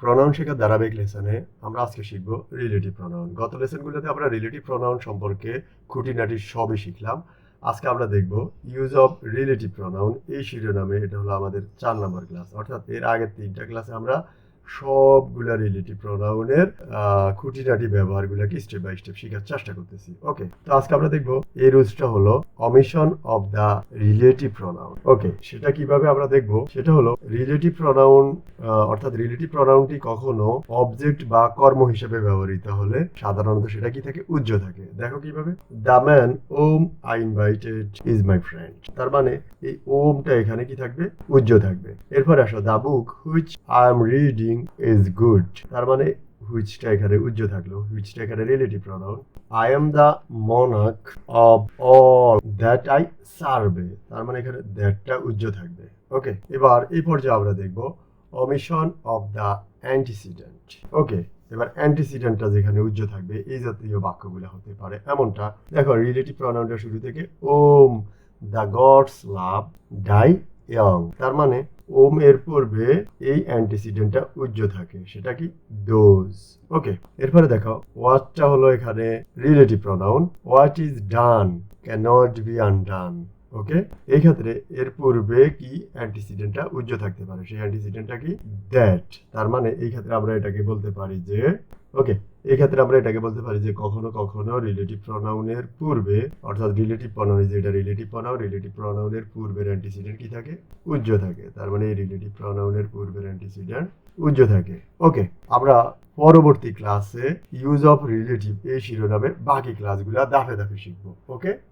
Pronoun শেখার ধারাবাহিক লেসনে আমরা আজকে শিখব রিলেটিভ প্রনাউন গত লেসনগুলোতে আমরা রিলেটিভ প্রনাউন সম্পর্কে খুঁটিনাটি সবই শিখলাম। আজকে আমরা দেখব ইউজ অফ রিলেটিভ প্রনাউন এই শিরোনামে এটা হলো আমাদের চার নম্বর ক্লাস অর্থাৎ এর আগের তিনটা ক্লাসে আমরা সবগুলা রিলেটিভ প্রনাউনের খুঁটিনাটি ব্যবহারগুলোকে স্টেপ বাই স্টেপ শেখার চেষ্টা করতেছি। ওকে তো আজকে আমরা দেখব এই রুলসটা হলো omission of the relative pronoun okay সেটা কীভাবে আমরা দেখব? সেটা হলো রিলেটিভ প্রনাউন অর্থাৎ রিলেটিভ প্রনাউনটি কখনো অবজেক্ট বা কর্ম হিসেবে ব্যবহৃত হলে সাধারণত সেটা কি থাকে? উজ্জ্ব থাকে। দেখো কীভাবে। The man whom I invited is my friend তার মানে এই ওমটা এখানে কি থাকবে? উজ্জ্ব থাকবে। এরপর আসো the book which I am reading is good তার মানে হুইচটা এখানে উজ্জ্ব থাকল হুইচটা এখানে relative pronoun I am the মনাক of all that I survey তার মানে এখানে দ্যাটটা উজ্জ্ব থাকবে। ওকে এবার এই পর্যায়ে আমরা দেখব omission of the antecedent okay এবার অ্যান্টিসিডেন্টটা যেখানে উজ্জ্ব থাকবে, এই জাতীয় বাক্যগুলো হতে পারে এমনটা। দেখো রিলেটিভ প্রনাউনটা শুরু থেকে whom the gods love die young. তার মানে ওম এর পূর্বে এই অ্যান্টিসিডেন্টটা উজ্জ্ব থাকে, সেটা কি? ডোজ ওকে, এরপরে দেখো ওয়াটটা হলো এখানে? Relative pronoun what is done cannot not be undone okay? এই ক্ষেত্রে এর পূর্বে কি অ্যান্টিসিডেন্টটা উজ্জ্ব থাকতে পারে? সেই অ্যান্টিসিডেন্টটা কি? দ্যাট তার মানে এই ক্ষেত্রে আমরা এটাকে বলতে পারি যে, ওকে, এই ক্ষেত্রে আমরা এটাকে বলতে পারি যে কখনো কখনো রিলেটিভ প্রনাউনের পূর্বে, অর্থাৎ রিলেটিভ প্রনাউন যেটা রিলেটিভ প্রনাউন রিলেটিভ প্রনাউনের পূর্বের অ্যান্টিসিডেন্ট কি থাকে? উজ্জ্ব থাকে। তার মানে এই রিলেটিভ প্রনাউনের পূর্বের অ্যান্টিসিডেন্ট উজ্জ্ব থাকে। ওকে, আমরা পরবর্তী ক্লাসে ইউজ অফ রিলেটিভ এই শিরোনামে বাকি ক্লাসগুলো দাফে দাফে শিখব। ওকে?